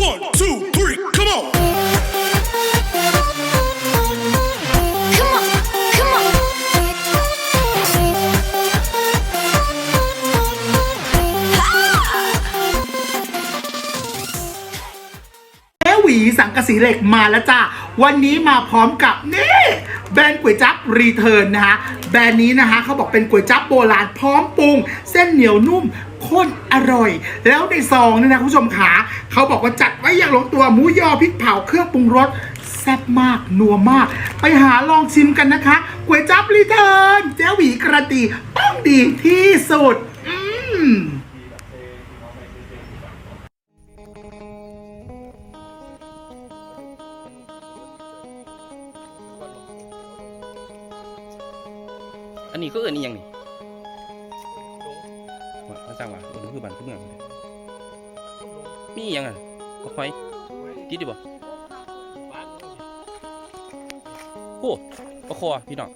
One, two, three, come on. Come on, come on. Ah! แม่หวีสังกะสีเหล็กมาแล้วจ้าวันนี้มาพร้อมกับนี่แบรนด์ก๋วยจั๊บรีเทิร์นนะคะแบรนด์นี้นะคะเขาบอกเป็นก๋วยจั๊บโบราณพร้อมปรุง เส้นเหนียวนุ่ม ข้นอร่อย แล้วในซองเนี่ยนะคุณผู้ชมขาเขาบอกว่าจัดไว้อย่างลงตัวหมูยอพริกเผาเครื่องปรุงรสแซ่บมาก นัวมาก ไปหาลองชิมกันนะคะก๋วยจั๊บรีเทิร์นเจ๊หวีกระตีต้องดีที่สุด อืมอันนี้ก็เอินอีหยังนี่ สร้างว่าเอินคือบ้านคือเมืองมีอีหยังอะบ่ค่อยติดดิบ่โอ้ปลาคอพี่น้อง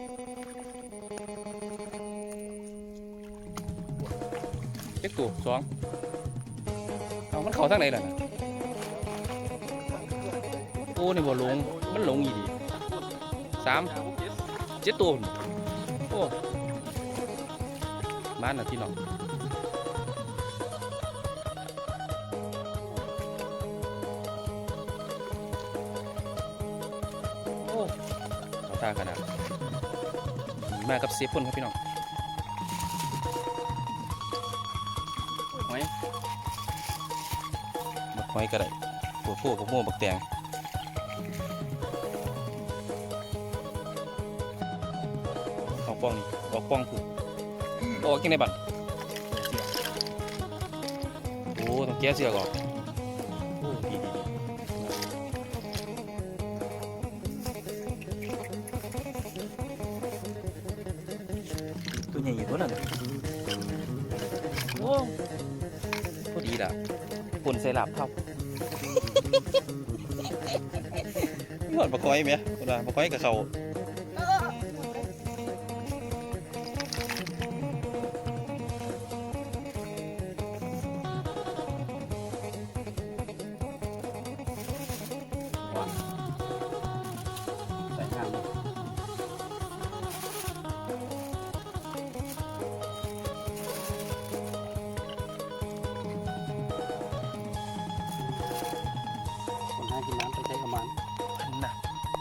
เจ็ดตัวสองเอามันเข้าทางไหนล่ะโอ้นี่บ่หลงมันหลงอีดีสามเจ็ดตัวโอ้บ้านนะพี่น้อง เอาตาขนาด มากับเซฟพ่นครับพี่น้องหอยบักหอยก็ได้ตัวโพบักโม่บักแตงออกป้องนี่ออกป้องผูกออกยังไงบัตรโอ้ต้องแก้เสือก่ออ อ้พอดีละปนใส่หลับเท่าหอดปลาก้อยไหมคนละปลาก้อยกับเขา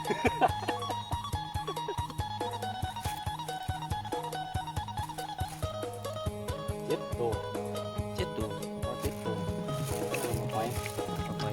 ะเจ็ดตัวเจ็ดตัวเอาเจ็ดตัวเอาไว้เอาไป